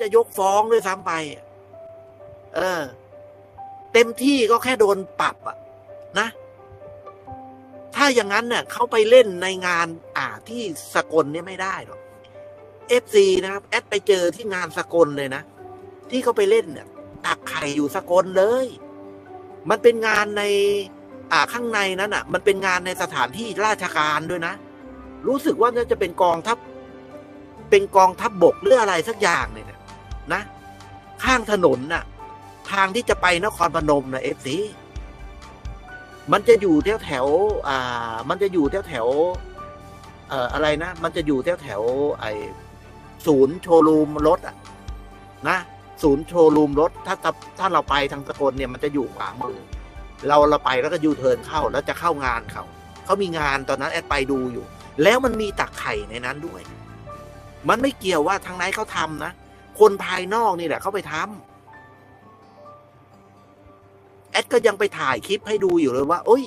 จะยกฟ้องด้วยซ้ำไป เออ เต็มที่ก็แค่โดนปรับอะนะ ถ้าอย่างนั้นเนี่ยเขาไปเล่นในงาน อ่าที่สกลเนี่ยไม่ได้หรอกเอฟซีนะครับ แอดไปเจอที่งานสกลเลยนะ ที่เขาไปเล่นเนี่ยตักไข่อยู่สกลเลย มันเป็นงานใน อ่าข้างในนั้นอะ มันเป็นงานในสถานที่ราชการด้วยนะ รู้สึกว่าน่าจะเป็นกองทัพ เป็นกองทัพบบกหรืออะไรสักอย่างเนี่ย นะ ข้างถนนน่ะ ทางที่จะไปนครพนมนะเอฟซีมันจะอยู่แถวแถวอ่า มันจะอยู่แถวแถวเอ่ออะไรนะ มันจะอยู่แถวแถวไอศูนย์โชว์รูมรถอะ นะศูนย์โชว์รูมรถ ถ้าถ้าเราไปทางสกลเนี่ยมันจะอยู่ขวามือเราเราไปแล้วก็ยูเทิร์นเข้าแล้วจะเข้างานเขาเขามีงานตอนนั้นแอดไปดูอยู่ แล้วมันมีตักไข่ในนั้นด้วย มันไม่เกี่ยวว่าทางไหนเขาทำนะ คนภายนอกนี่แหละเขาไปทำแอดก็ยังไปถ่ายคลิปให้ดูอยู่เลยว่าโอ้ย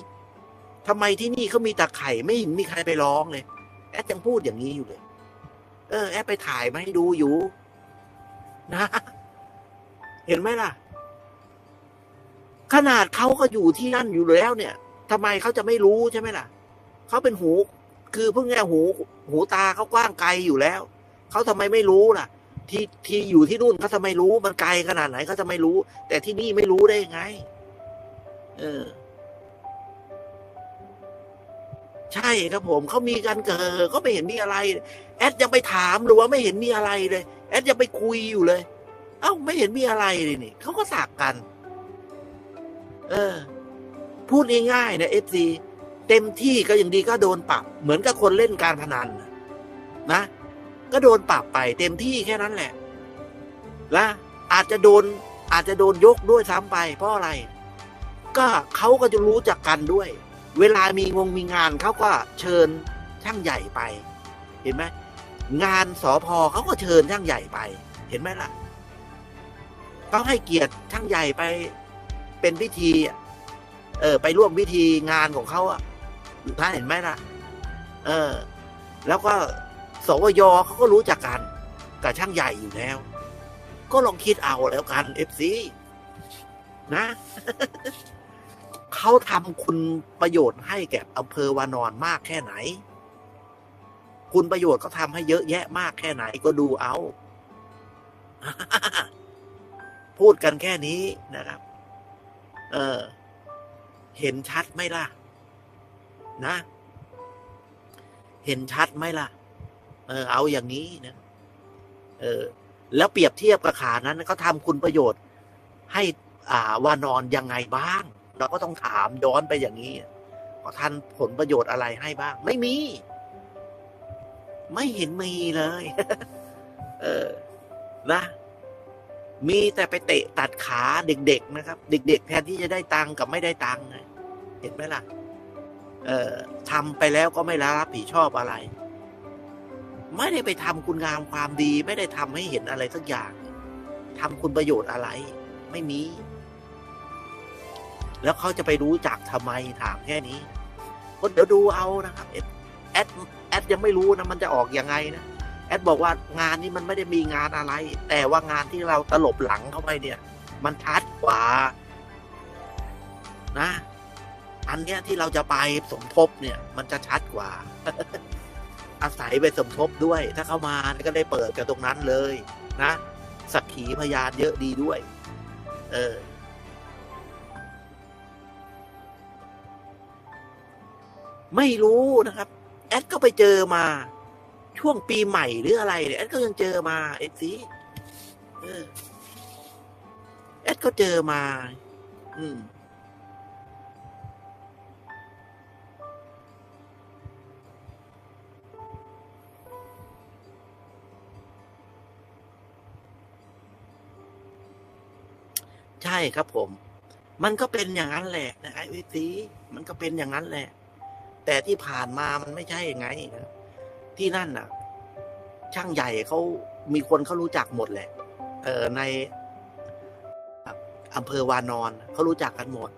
ทำไมที่นี่เขามีตักไข่ไม่เห็นมีใครไปร้องเลย แอดยังพูดอย่างนี้อยู่เลย เออ แอดไปถ่ายมาให้ดูอยู่ นะ เห็นไหมล่ะ ขนาดเขาก็อยู่ที่นั่นอยู่แล้วเนี่ยทำไมเขาจะไม่รู้ใช่ไหมล่ะเขาเป็นหู คือเพิ่งแง่หู หูตาเขากว้างไกลอยู่แล้วเขาทำไมไม่รู้ล่ะ ที่ที่อยู่ที่นู่นเขาทำไมรู้มันไกลขนาดไหนเขาจะไม่รู้ แต่ที่นี่ไม่รู้ได้ยังไง เออ ใช่ครับผมเขามีกันเกิดก็ไม่เห็นมีอะไร แอดยังไปถามหรือว่าไม่เห็นมีอะไรเลย แอดยังไปคุยอยู่เลย เอ้าไม่เห็นมีอะไรเลยนี่เขาก็สักกัน เออ พูดง่ายๆนะเอฟซีเต็มที่ก็ยังดีก็โดนปรับ เหมือนกับคนเล่นการพนันนะ ก็โดนปรับไปเต็มที่แค่นั้นแหละและอาจจะโดนอาจจะโดนยกด้วยซ้ำไป เพราะอะไร ก็เขาก็จะรู้จักกันด้วย เวลามีงงมีงานเขาก็เชิญช่างใหญ่ไป เห็นไหมงานสอพอเขาก็เชิญช่างใหญ่ไป เห็นไหมล่ะเขาให้เกียรติช่างใหญ่ไปเป็นพิธี เออ ไปร่วมพิธีงานของเขาอะท่านเห็นไหมล่ะ เออ แล้วก็ สวยเขาก็รู้จักกันกับช่างใหญ่อยู่แล้ว ก็ลองคิดเอาแล้วกันเอฟซีนะเขาทำคุณประโยชน์ให้แก่อำเภอวานอนมากแค่ไหน คุณประโยชน์เขาทำให้เยอะแยะมากแค่ไหนก็ดูเอา พูดกันแค่นี้นะครับ เออ เห็นชัดไหมล่ะ นะ เห็นชัดไหมล่ะ เออเอาอย่างนี้นะเออ แล้วเปรียบเทียบกับขานั้นเขาทำคุณประโยชน์ ให้อ่าวานอนยังไงบ้าง เราก็ต้องถามย้อนไปอย่างนี้ว่าท่านผลประโยชน์อะไรให้บ้าง ไม่มี ไม่เห็นมีเลย เออนะมีแต่ไปเตะตัดขาเด็ก ๆ นะครับ เด็ก ๆ แทนที่จะได้ตังค์กับไม่ได้ตังค์เห็นไหมล่ะ เออทำไปแล้วก็ไม่รับผิดชอบอะไร ไม่ได้ไปทำคุณงามความดี ไม่ได้ทำให้เห็นอะไรสักอย่างทำคุณประโยชน์อะไร ไม่มี แล้วเขาจะไปรู้จักทำไมถามแค่นี้ก็เดี๋ยวดูเอานะครับแอดแอดแอดยังไม่รู้นะมันจะออกยังไงนะแอดบอกว่างานนี้มันไม่ได้มีงานอะไร แต่ว่างานที่เราตลบหลังเข้าไปเนี่ย มันชัดกว่า นะ อันเนี้ยที่เราจะไปสมทบเนี่ย มันจะชัดกว่า อาศัยไปสมทบด้วย ถ้าเข้ามาก็ได้เปิดกันตรงนั้นเลยนะสักขีพยานเยอะดีด้วย เออไม่รู้นะครับ แอดก็ไปเจอมา ช่วงปีใหม่หรืออะไรเนี่ยแอดก็ยังเจอมาเอ็ดสิแอดก็เจอมา อืม ใช่ครับผม มันก็เป็นอย่างนั้นแหละนะไอ้วิธีมันก็เป็นอย่างนั้นแหละ แต่ที่ผ่านมามันไม่ใช่ยังไงนะที่นั่นน่ะ ช่างใหญ่เขามีคนเขารู้จักหมดแหละ เออในอำเภอวานอนเขารู้จักกันหมด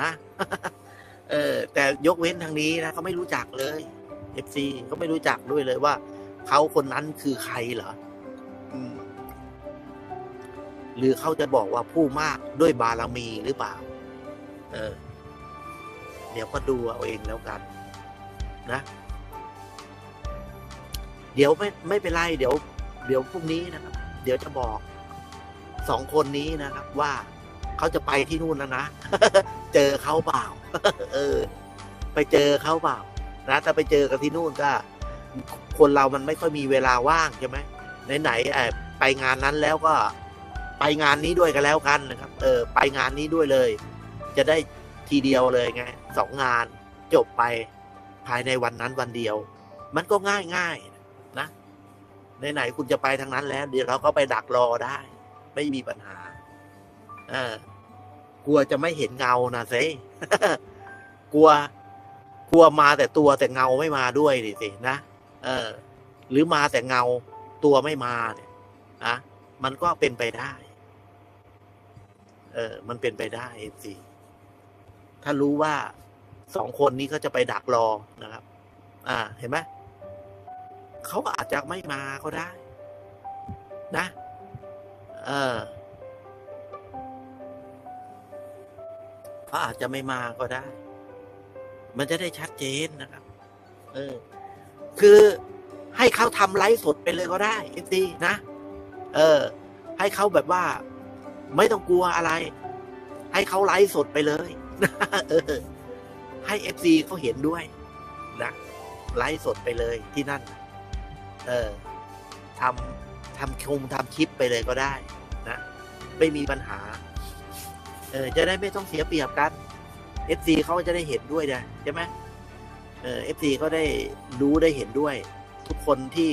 นะเออ แต่ยกเว้นทางนี้นะเขาไม่รู้จักเลยเอฟซีเขาไม่รู้จักด้วยเลยว่าเขาคนนั้นคือใครเหรอ หรือเขาจะบอกว่าผู้มากด้วยบารมีหรือเปล่า เออ เดี๋ยวก็ดูเอาเองแล้วกัน นะ เดี๋ยวไม่ไม่เป็นไร เดี๋ยว เดี๋ยวพรุ่งนี้นะครับ เดี๋ยวจะบอกสองคนนี้นะครับ ว่าเขาจะไปที่นู่นแล้วนะ เจอเขาเปล่า เออ ไปเจอเขาเปล่า นะถ้าไปเจอกันที่นู่นก็คนเรามันไม่ค่อยมีเวลาว่างใช่ไหมไหนๆเอ่อไปงานนั้นแล้วก็ ไปงานนี้ด้วยกันแล้วกันนะครับ เออ ไปงานนี้ด้วยเลย จะได้ทีเดียวเลยไงสองงานจบไปภายในวันนั้นวันเดียว มันก็ง่ายง่ายนะไหนๆคุณจะไปทางนั้นแล้ว เดี๋ยวเราก็ไปดักรอได้ ไม่มีปัญหาเออกลัวจะไม่เห็นเงานะเซกลัว กลัวมาแต่ตัวแต่เงาไม่มาด้วยดิสินะเออ หรือมาแต่เงาตัวไม่มาเนี่ยอะมันก็เป็นไปได้ เออ มันเป็นไปได้สิถ้ารู้ว่าสองคนนี้เขาจะไปดักรอนะครับ อ่า เห็นไหมเขาอาจจะไม่มาก็ได้ นะ เออเขาอาจจะไม่มาก็ได้ มันจะได้ชัดเจนนะครับ เออ คือให้เขาทำไลฟ์สดไปเลยก็ได้เอฟซีนะ เออ ให้เขาแบบว่า ไม่ต้องกลัวอะไร ให้เขาไลฟ์สดไปเลยเออ ให้เอฟซีเขาเห็นด้วย นะไลฟ์สดไปเลยที่นั่น เออทำทำคงทำคลิปไปเลยก็ได้ นะ ไม่มีปัญหา เออ จะได้ไม่ต้องเสียเปรียบกันเอฟซีเขาจะได้เห็นด้วยนะใช่ไหมเออเอฟซีก็ได้รู้ได้เห็นด้วย ทุกคนที่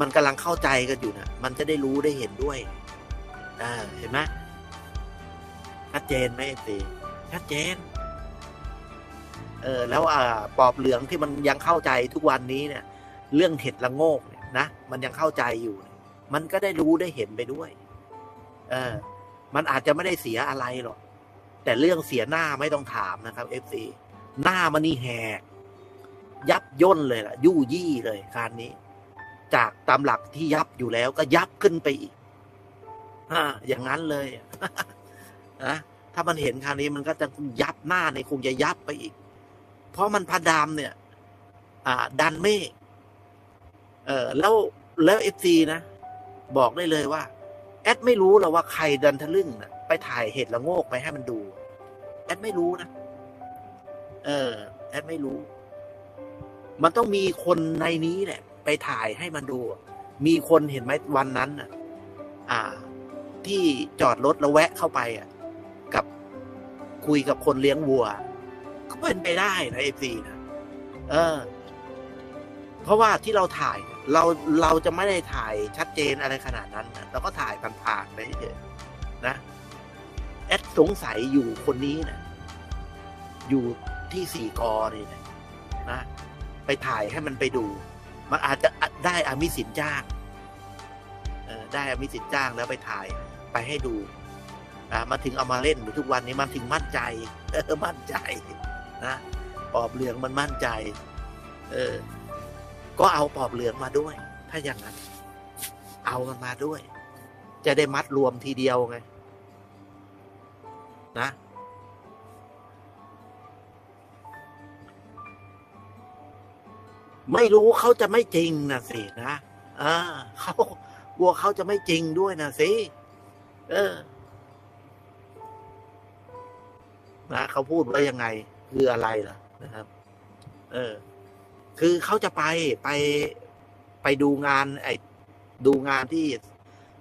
มันกำลังเข้าใจกันอยู่นะมันจะได้รู้ได้เห็นด้วยอ่าเห็นไหม ชัดเจนไหมเอฟซีชัดเจน เออ แล้วอ่าปอบเหลืองที่มันยังเข้าใจทุกวันนี้เนี่ย เรื่องเห็ดละโงกเนี่ยนะมันยังเข้าใจอยู่ มันก็ได้รู้ได้เห็นไปด้วย เออ มันอาจจะไม่ได้เสียอะไรหรอกแต่เรื่องเสียหน้าไม่ต้องถามนะครับเอฟซีหน้ามันนี่แหก ยับย่นเลยล่ะ ยู่ยี่เลยการนี้ จากตามหลักที่ยับอยู่แล้วก็ยับขึ้นไปอีกอ่าอย่างนั้นเลย นะถ้ามันเห็นคราวนี้มันก็จะยับหน้าในคงจะยับไปอีก เพราะมันพระดามเนี่ย อ่า ดันเมฆเออแล้วแล้วเอฟซีนะบอกได้เลยว่า แอดไม่รู้หรอกว่าใครดันทะลึ่งนะไปถ่ายเห็ดละโงกไปให้มันดู แอดไม่รู้นะเออ แอดไม่รู้ มันต้องมีคนในนี้แหละ ไปถ่ายให้มันดู มีคนเห็นไหมวันนั้นน่ะ อ่า ที่จอดรถแล้วแวะเข้าไปอะ คุยกับคนเลี้ยงวัว ก็เป็นไปได้นะเอฟซีนะเออ เพราะว่าที่เราถ่าย เราเราจะไม่ได้ถ่ายชัดเจนอะไรขนาดนั้นนะเราก็ถ่ายผ่านๆไปเฉยๆนะแอดสงสัยอยู่คนนี้นะอยู่ที่สี่กอนี่นะนะ ไปถ่ายให้มันไปดู มันอาจจะได้อามิสินจ้างเออได้อามิสินจ้างแล้วไปถ่ายไปให้ดู มาถึงเอามาเล่นทุกวันนี้มันถึงมั่นใจเออมั่นใจนะปอบเหลืองมันมั่นใจ เออ ก็เอาปอบเหลืองมาด้วย ถ้าอย่างนั้น เอามันมาด้วย จะได้มัดรวมทีเดียวไงนะไม่รู้เขาจะไม่จริงนะสินะอ่าเขากลัวเขาจะไม่จริงด้วยนะสิ เออ นะเขาพูดว่ายังไงคืออะไรล่ะนะครับ เออ คือเขาจะไปไปไปดูงาน ไอ้ดูงานที่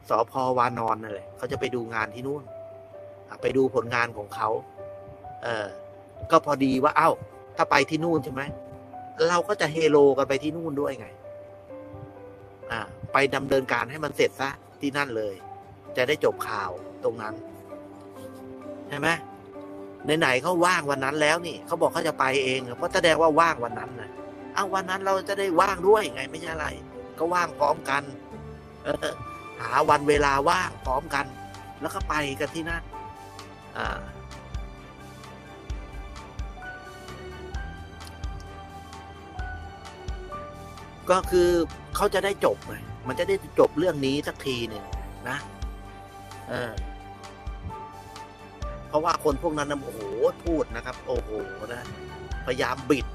สพวานอนนั่นแหละเขาจะไปดูงานที่นู่นไปดูผลงานของเขาเออ ก็พอดีว่า เอ้า ถ้าไปที่นู่นใช่ไหมเราก็จะเฮโลกันไปที่นู่นด้วยไง อ่า ไปดำเนินการให้มันเสร็จซะที่นั่นเลย จะได้จบข่าวตรงนั้นใช่ไหม ไหนๆเขาว่างวันนั้นแล้วนี่เขาบอกเขาจะไปเองก็แสดงว่าว่างวันนั้นนะเอาวันนั้นเราจะได้ว่างด้วยไงไม่ใช่อะไร ก็ว่างพร้อมกัน เออ หาวันเวลาว่างพร้อมกัน แล้วก็ไปกันที่นั่นอ่าก็คือเขาจะได้จบไงมันจะได้จบเรื่องนี้สักทีหนึ่งนะ เออ เพราะว่าคนพวกนั้นนะโอ้โหพูดนะครับ โอ้โหนะพยายามบิด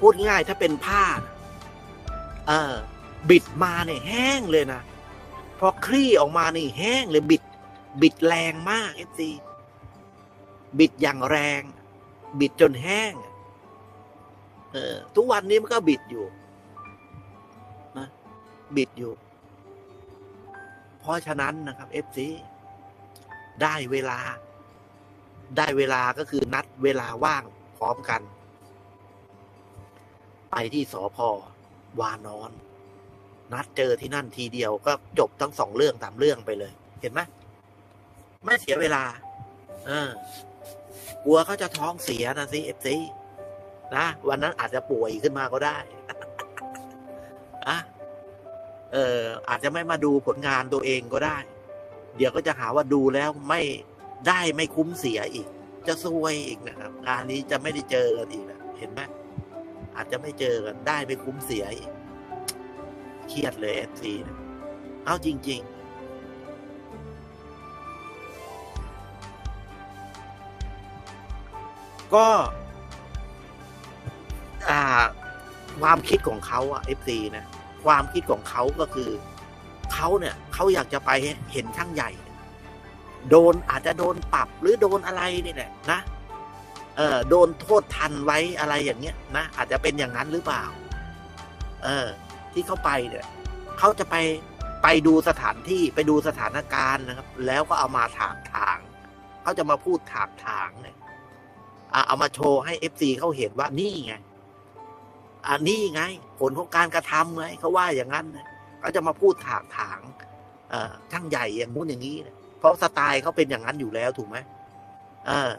พูดง่ายถ้าเป็นผ้าเออบิดมาเนี่ยแห้งเลยนะพอคลี่ออกมานี่แห้งเลยบิด บิดแรงมากเอฟซีบิดอย่างแรง บิดจนแห้งเออทุกวันนี้มันก็บิดอยู่นะบิดอยู่ เพราะฉะนั้นนะครับเอฟซีได้เวลา ได้เวลาก็คือนัดเวลาว่างพร้อมกัน ไปที่สอพอวานอน นัดเจอที่นั่นทีเดียวก็จบทั้งสองเรื่องตามเรื่องไปเลย เห็นไหมไม่เสียเวลา เออกลัวเขาจะท้องเสียนะสิเอฟซีนะวันนั้นอาจจะป่วยขึ้นมาก็ได้อะเอออาจจะไม่มาดูผลงานตัวเองก็ได้ เดี๋ยวก็จะหาว่าดูแล้วไม่ ได้ไม่คุ้มเสียอีก จะซวยอีกนะครับงานนี้จะไม่ได้เจอกันอีกนะเห็นไหมอาจจะไม่เจอกันได้ไม่คุ้มเสียอีกเครียดเลยเอฟซีนะเอาจริง ๆก็ความคิดของเขาอะเอฟซีนะ ความคิดของเขาก็คือ เขาเนี่ย เขาอยากจะไปเห็นช่างใหญ่ โดนอาจจะโดนปรับหรือโดนอะไรนี่แหละนะเออโดนโทษทันไว้อะไรอย่างเงี้ยนะอาจจะเป็นอย่างนั้นหรือเปล่า เออ ที่เขาไปเนี่ยเขาจะไปไปดูสถานที่ไปดูสถานการณ์นะครับ แล้วก็เอามาถากถางเขาจะมาพูดถากถางเนี่ยอะเอามาโชว์ให้เอฟซีเขาเห็นว่านี่ไงอ่านี่ไง ผลของการกระทำไงเขาว่าอย่างนั้นนะเขาจะมาพูดถากถางเอ่อช่างใหญ่อย่างนู้นอย่างนี้นะ เพราะสไตล์เขาเป็นอย่างนั้นอยู่แล้วถูกไหมเออ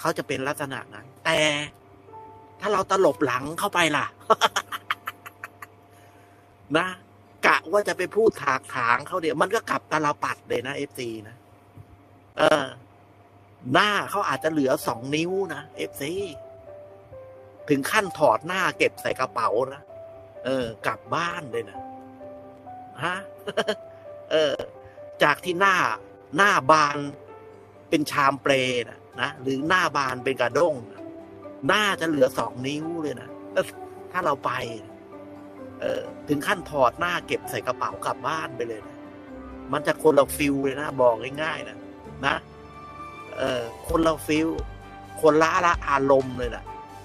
เขาจะเป็นลักษณะนั้น แต่ ถ้าเราตลบหลังเข้าไปล่ะ นะกะว่าจะไปพูดถากถางเขาเดี๋ยวมันก็กลับตาลปัดเลยนะเอฟซีนะเออ หน้าเขาอาจจะเหลือสองนิ้วนะเอฟซีถึงขั้นถอดหน้าเก็บใส่กระเป๋านะเออ กลับบ้านเลยนะฮะเออ จากที่หน้าหน้าบานเป็นชามเปรนะนะหรือหน้าบานเป็นกระด้งนะหน้าจะเหลือสองนิ้วเลยนะถ้าเราไป เออถึงขั้นถอดหน้าเก็บใส่กระเป๋ากลับบ้านไปเลยนะมันจะคนละฟิลเลยนะบอกง่ายๆนะนะเออคนละฟิลคนละละอารมณ์เลยนะ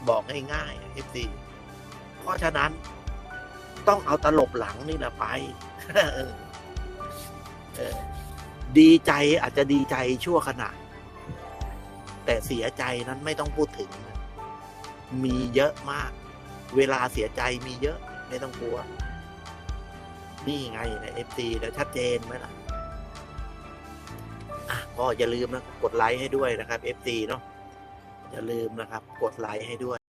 บอกง่ายๆเอฟซีเพราะฉะนั้นต้องเอาตลบหลังนี่นะไป ดีใจอาจจะดีใจชั่วขณะ แต่เสียใจนั้นไม่ต้องพูดถึง มีเยอะมาก เวลาเสียใจมีเยอะ ไม่ต้องกลัว นี่ไงนเอฟซีแล้วชัดเจนไหมล่ะอะก็อย่าลืมนะ กดไลค์ให้ด้วยนะครับ FT เนาะอย่าลืมนะครับ กดไลค์ให้ด้วย